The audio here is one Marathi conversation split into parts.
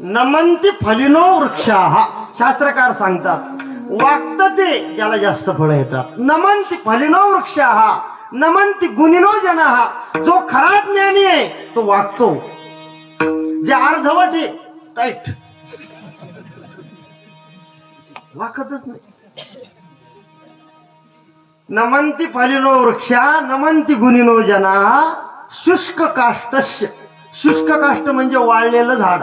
नमंती फलिनो वृक्षा. हा शास्त्रकार सांगतात वागत ते ज्याला जास्त फळं येतात. नमंती फलिनो वृक्षा. हा नमंती गुणिनो जना. हा जो खरा ज्ञानी आहे तो वागतो. जे अर्धवट आहे टाईट वाकतच नाही. नमंती फलिनो वृक्षा. नमंती गुणिनो जना. शुष्क काष्टस्य शुष्क काष्ट म्हणजे वाळलेलं झाड.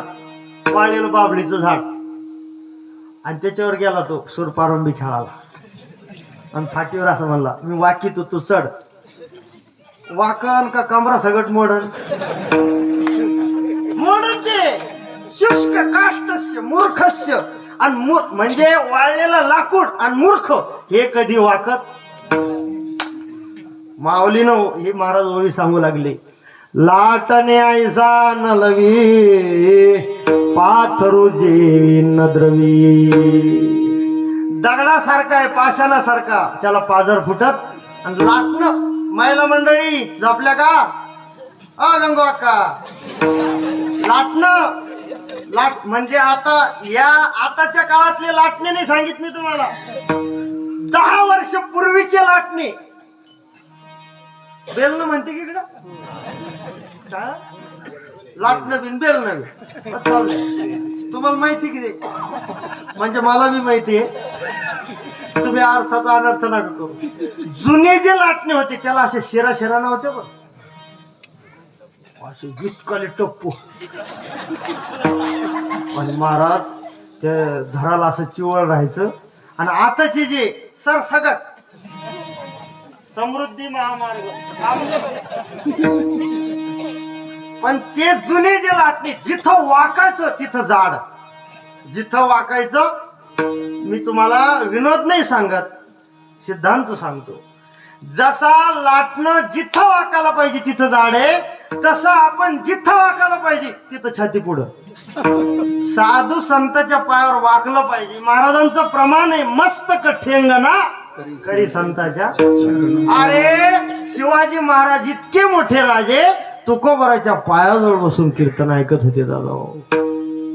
वाळलेलं बाबळीचं झाड. आणि त्याच्यावर गेला तो सुरपारंबी खेळाला आणि फाटीवर असं म्हणला मी वाकी तू तू चढ. वाकन का कमरा सगट मोडन? मोडन ते. शुष्क काष्टस्य मूर्खस्य. आणि म्हणजे वाळलेलं लाकूड आणि मूर्ख हे कधी वाकत? माऊलीनं हे महाराज ओवी सांगू लागले लाटने ऐसा नलवी पाथरू जेवी नद्रवी. दगडासारखा आहे पाषाणासारखा. त्याला पाजर फुटत आणि लाटणं. महिला मंडळी झोपल्या का? अ गंगो अक्का. लाटणं. लाट म्हणजे आता या आताच्या काळातले लाटणे नाही सांगितले तुम्हाला. दहा वर्ष पूर्वीचे लाटणे. बेल म्हणते की इकडं? लाट नवीन बिन बेल नव्हे तुम्हाला माहिती की म्हणजे मला बी माहिती आहे. तुम्ही अर्थाचा अनर्थ नका करू. जुने जे लाटणे होते त्याला असे शिरा शिरा नव्हते बघ. असे जितकाले टप्पू. आणि महाराज त्या धराला असं चिवळ राहायचं. आणि आताचे जे सरसगट. समृद्धी महामार्ग. पण ते जुने जे लाटणे जिथं वाकायचं तिथं जाड. जिथं वाकायचं मी तुम्हाला विनोद नाही सांगत सिद्धांत सांगतो. जसा लाटणं जिथं वाकायला पाहिजे तिथं जाड आहे तसं आपण जिथं वाकायला पाहिजे तिथं छाती पुढं. साधू संताच्या पायावर वाकलं पाहिजे. महाराजांचं प्रमाण आहे मस्त कठेंगणा करी संताच्या. अरे शिवाजी महाराज इतके मोठे राजे तुकोबराच्या पायाजवळ बसून कीर्तन ऐकत होते दादा हो.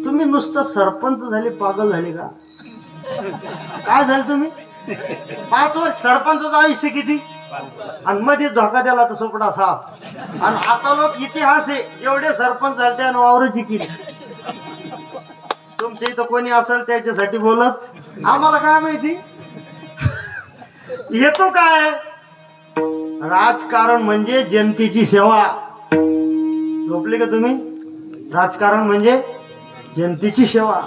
तुम्ही नुसतं सरपंच झाले पागल झाले का? काय झाले तुम्ही? पाच वर्ष सरपंचाचं आयुष्य किती? आणि मध्ये धोका द्याला तर सोपडा साफ आणि आता लोक इतिहास आहे जेवढे सरपंच झाले आणि वावराची केली तुमच्या इथं कोणी असेल त्याच्यासाठी बोलत? आम्हाला काय माहिती? येतो काय? राजकारण म्हणजे जनतेची सेवा. झोपले का तुम्ही? राजकारण म्हणजे जनतेची सेवा.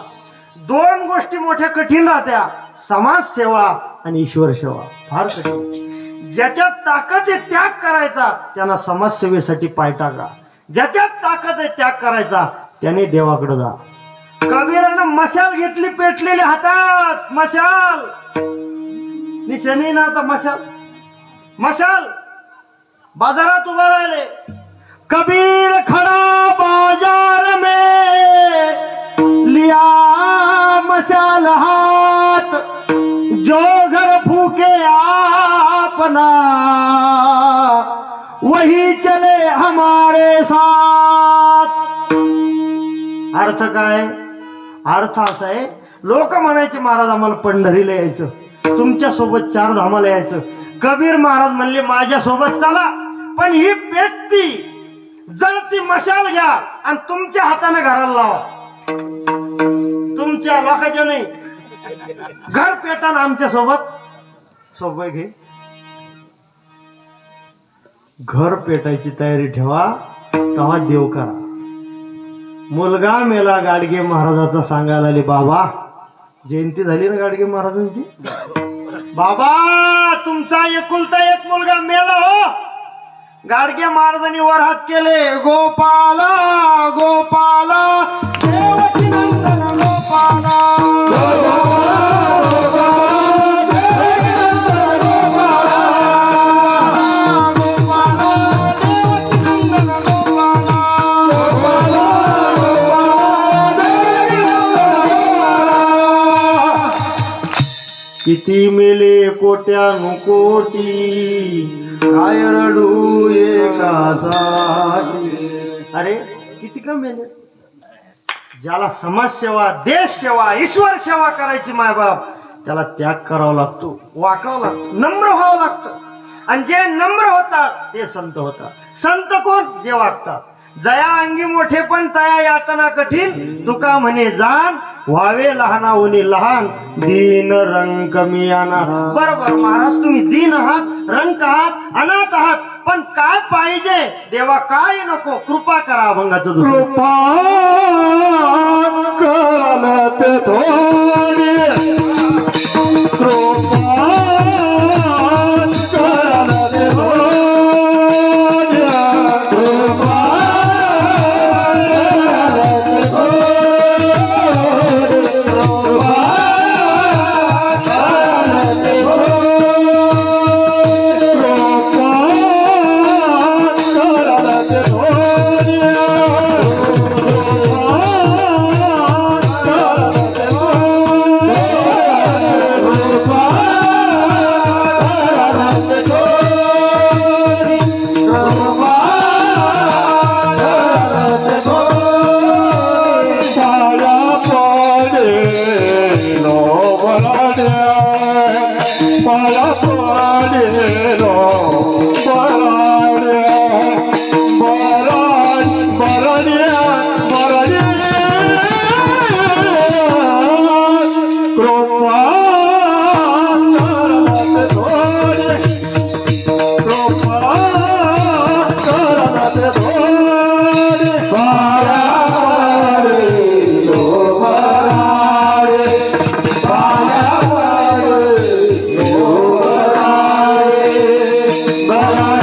दोन गोष्टी मोठ्या कठीण राहत्या. समाजसेवा आणि ईश्वर सेवा फार कठीण. ज्याच्यात ताकद आहे त्याग करायचा त्यांना समाजसेवेसाठी पाय टाका. ज्याच्यात ताकद आहे त्याग करायचा त्याने देवाकडे जा. कबीरानं मशाल घेतली पेटलेली हातात. मशाल. निशाणी ना आता मशाल? मशाल. बाजारात उभा राहिले. कबीर चले हमारे साथ. अर्थ काय? अर्थ असा आहे लोक म्हणायचे महाराज आम्हाला पंढरीला यायचं. तुमच्यासोबत चार धामाला यायचं. कबीर महाराज म्हणले माझ्या सोबत चला पण ही पेटती जळती मशाल घ्या आणि तुमच्या हाताने घराला लावा. तुमच्या लोकांच्या नाही घर पेटा आमच्यासोबत सोबत घे घर पेटायची तयारी ठेवा तेव्हा देव करा. मुलगा मेला गाडगे महाराजाचा सांगायला आले बाबा जयंती झाली ना गाडगे महाराजांची? बाबा तुमचा एकुलता एक मुलगा मेला हो. गाडगे महाराजांनी वर हात केले गोपाला गोपाला देवकी नंदन गोपाला. किती मेले कोट्यानु कोटी? काय रडू एकासाठी? अरे किती का मेले? ज्याला समाजसेवा देश सेवा ईश्वर सेवा करायची मायबाप त्याला त्याग करावा लागतो वाकावं लागतो नम्र व्हावं लागतं. आणि जे नम्र होतात ते संत होतात. संत कोण? जे वागतात. जया अंगी मोठे पण तया यातना कठीण. तुका म्हणे जाण व्हावे लहानाहुनी लहान. दीन रंग मी बरोबर महाराज तुम्ही दीन आहात रंक आहात अनाथ आहात. पण काय पाहिजे? देवा काय नको? कृपा करा अभंगाचं दुसरं para